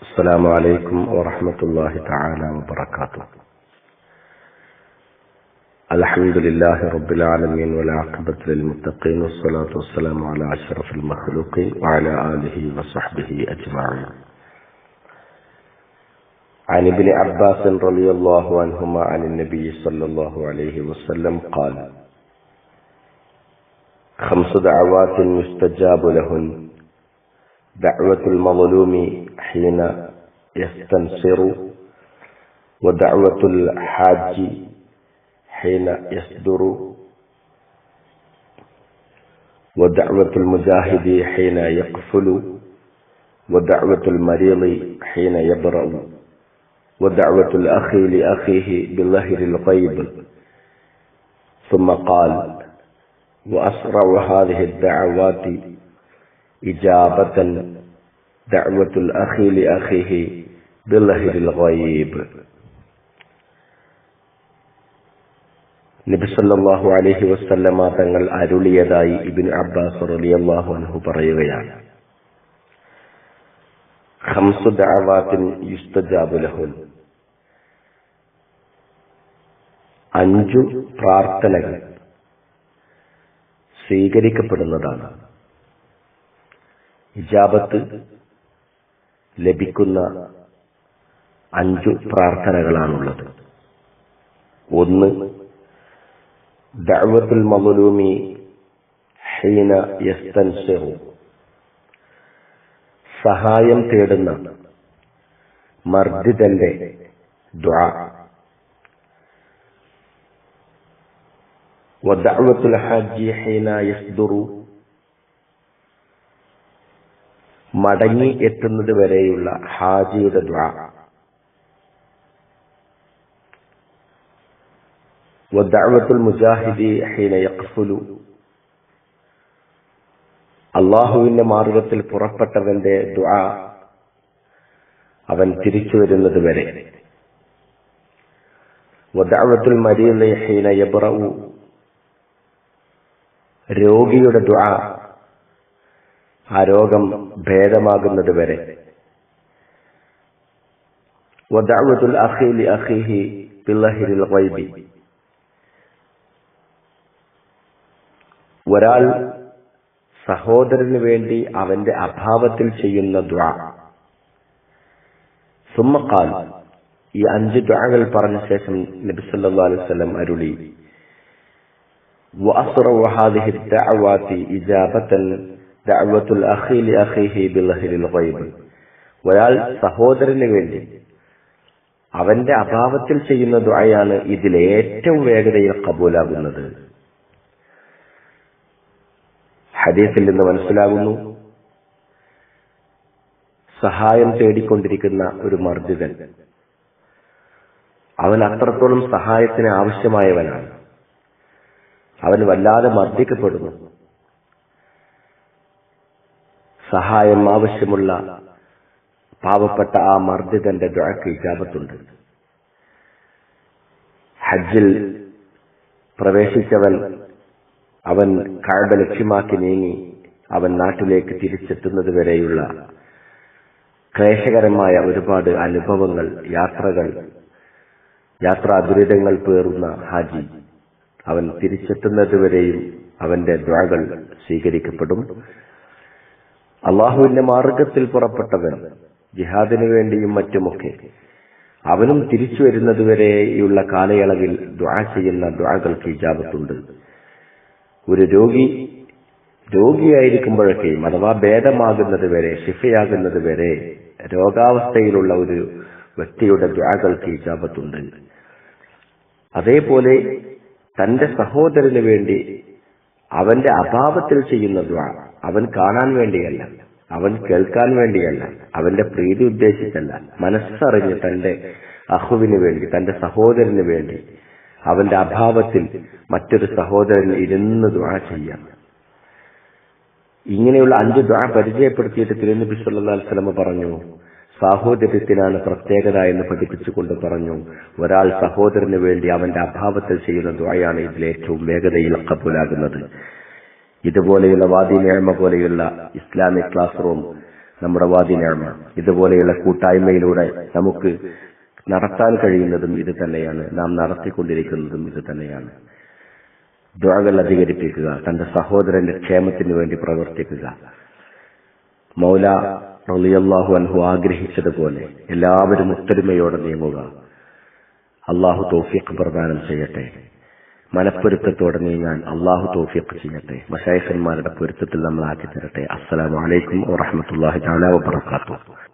السلام عليكم ورحمة الله تعالى وبركاته. الحمد لله رب العالمين والعاقبة للمتقين والصلاة والسلام على أشرف المخلوقين وعلى آله وصحبه أجمعين. عن ابن عباس رضي الله عنهما عن النبي صلى الله عليه وسلم قال خمس دعوات يستجاب لهن. دعوة المظلوم حين يستنصر ودعوة الحاج حين يصدر ودعوة المجاهد حين يقفل ودعوة المريض حين يبرأ ودعوة الأخي لأخيه بظهر الغيب. ثم قال وأسرع هذه الدعوات إجابة دعوة الأخ لأخيه بظهر الغيب നബി സല്ലല്ലാഹു അലൈഹി വസല്ലമ തങ്ങൾ അരുളിയതായി ഇബിൻ അബ്ബാസ് റളിയല്ലാഹു അൻഹു പറയുകയാണ് ഖംസു ദഅവാത്തിൻ യുസ്തജാബു ലഹുൻ അഞ്ചു പ്രാർത്ഥനകൾ സ്വീകരിക്കപ്പെടുന്നതാണ് ഇജാബത്ത് ലഭിക്കുന്ന അഞ്ചു പ്രാർത്ഥനകളാണുള്ളത്. ഒന്ന് ദഅവത്തുൽ മമലൂമി ഹീന യസ്തൻസിറു സഹായം തേടുന്ന മർദ്ദിതന്റെ ദ്വാ വദഅവത്തുൽ ഹാജി ഹീന യസ്ദുറു. മടങ്ങി എത്തുന്നത് വരെയുള്ള ഹാജിയുടെ ദ്വാ. മുജാഹിദി ഹീന അള്ളാഹുവിന്റെ മാർഗത്തിൽ പുറപ്പെട്ടവന്റെ ദ്വാ അവൻ തിരിച്ചു വരുന്നത് വരെ. വദ്ദഅവത്തുൽ മരീദി ഹീന യബ്റഉ. രോഗിയുടെ ദ്വാ ആ രോഗം ഭേദമാകുന്നത് വരെ വദഅവത്തുൽ അഖി ലി അഖിഹി ബില്ലഹിൽ ഗൈബി ഒരാൾ സഹോദരന് വേണ്ടി അവന്റെ അഭാവത്തിൽ ചെയ്യുന്ന ദ്വാ സുമ്മക്കാൽ ഈ അഞ്ച് ദ്വാകൾ പറഞ്ഞ ശേഷം നബി സല്ലല്ലാഹു അലൈഹി വസല്ലം അരുളി وأسرع هذه الدعوات إجابة ദഅവത്തുൽ അഖി ലി അഖിഹി ലിൽ ഗൈബ്. ഒരാൾ സഹോദരന് വേണ്ടി അവന്റെ അഭാവത്തിൽ ചെയ്യുന്ന ദുആയാണ് ഇതിൽ ഏറ്റവും വേഗതയിൽ കബൂലാകുന്നത്. ഹദീസിൽ നിന്ന് മനസ്സിലാകുന്നു സഹായം തേടിക്കൊണ്ടിരിക്കുന്ന ഒരു മർദ്ദിതൻ അവൻ അത്രത്തോളം സഹായത്തിന് ആവശ്യമായവനാണ്. അവൻ വല്ലാതെ മർദ്ദിക്കപ്പെടുന്നു. സഹായം ആവശ്യമുള്ള പാവപ്പെട്ട ആ മർദ്ദിതന്റെ ദുഴക്ക് ഇജാപത്തുണ്ട് ഹജ്ജിൽ പ്രവേശിച്ചവൻ അവൻ കഴബ ലക്ഷ്യമാക്കി നീങ്ങി അവൻ നാട്ടിലേക്ക് തിരിച്ചെത്തുന്നത് വരെയുള്ള ക്ലേശകരമായ ഒരുപാട് അനുഭവങ്ങൾ യാത്രകൾ യാത്രാ ദുരിതങ്ങൾ പേറുന്ന ഹാജി. അവൻ തിരിച്ചെത്തുന്നതുവരെയും അവന്റെ ദ്വാകൾ സ്വീകരിക്കപ്പെടും. അള്ളാഹുവിന്റെ മാർഗത്തിൽ പുറപ്പെട്ടവൻ ജിഹാദിനു വേണ്ടിയും മറ്റുമൊക്കെ. അവനും തിരിച്ചു വരുന്നതുവരെയുള്ള കാലയളവിൽ ദ്വാ ചെയ്യുന്ന ദ്വാകൾക്ക് ഇജാബത്തുണ്ട്. ഒരു രോഗി രോഗിയായിരിക്കുമ്പോഴൊക്കെയും അഥവാ ഭേദമാകുന്നത് വരെ ശിഫയാകുന്നത് വരെ രോഗാവസ്ഥയിലുള്ള ഒരു വ്യക്തിയുടെ ദ്വാകൾക്ക് ഇജാബത്തുണ്ട്. അതേപോലെ തന്റെ സഹോദരന് വേണ്ടി അവന്റെ അഭാവത്തിൽ ചെയ്യുന്ന ദ്വാ അവൻ കാണാൻ വേണ്ടിയല്ല. അവൻ കേൾക്കാൻ വേണ്ടിയല്ല. അവന്റെ പ്രീതി ഉദ്ദേശിച്ചല്ല. മനസ്സറിഞ്ഞ് തന്റെ അഹുവിന് വേണ്ടി തന്റെ സഹോദരന് വേണ്ടി അവന്റെ അഭാവത്തിൽ മറ്റൊരു സഹോദരൻ ഇരുന്ന് ദ്വാ ചെയ്യാം. ഇങ്ങനെയുള്ള അഞ്ച് ദ്വാ പരിചയപ്പെടുത്തിയിട്ട് തിരുനബി സല്ലല്ലാഹു അലൈഹി വസല്ലം പറഞ്ഞു സാഹോദര്യത്തിനാണ് പ്രത്യേകത എന്ന് പഠിപ്പിച്ചുകൊണ്ട് പറഞ്ഞു ഒരാൾ സഹോദരന് വേണ്ടി അവന്റെ അഭാവത്തിൽ ചെയ്യുന്ന ദ്വായാണ് ഇതിൽ ഏറ്റവും വേഗതയിൽ കബൂലാകുന്നത്. ഇതുപോലെയുള്ള വാദി നേഴ്മ പോലെയുള്ള ഇസ്ലാമിക് ക്ലാസ് റൂം നമ്മുടെ വാദിനാണ് ഇതുപോലെയുള്ള കൂട്ടായ്മയിലൂടെ നമുക്ക് നടത്താൻ കഴിയുന്നതും ഇത് തന്നെയാണ്. നാം നടത്തിക്കൊണ്ടിരിക്കുന്നതും ഇത് തന്നെയാണ്. ദ്വാകൾ അധികരിപ്പിക്കുക തന്റെ സഹോദരന്റെ ക്ഷേമത്തിന് വേണ്ടി പ്രവർത്തിക്കുക. മൗല റളിയല്ലാഹു അൻഹു ആഗ്രഹിച്ചതുപോലെ എല്ലാവരും ഒത്തൊരുമയോടെ നീങ്ങുക. അള്ളാഹു തോഫിക്ക് പ്രദാനം ചെയ്യട്ടെ. മനപ്പൊരുത്തത്തോടെ നീങ്ങാൻ അള്ളാഹു തോഫിയൊക്കെ ചെയ്യട്ടെ. മഷായഫന്മാരുടെ പൊരുത്തത്തിൽ നമ്മൾ ആക്കി തരട്ടെ. അസ്സലാമു അലൈക്കും വറഹമത്തല്ലാഹി തആല വബറകാതുഹു.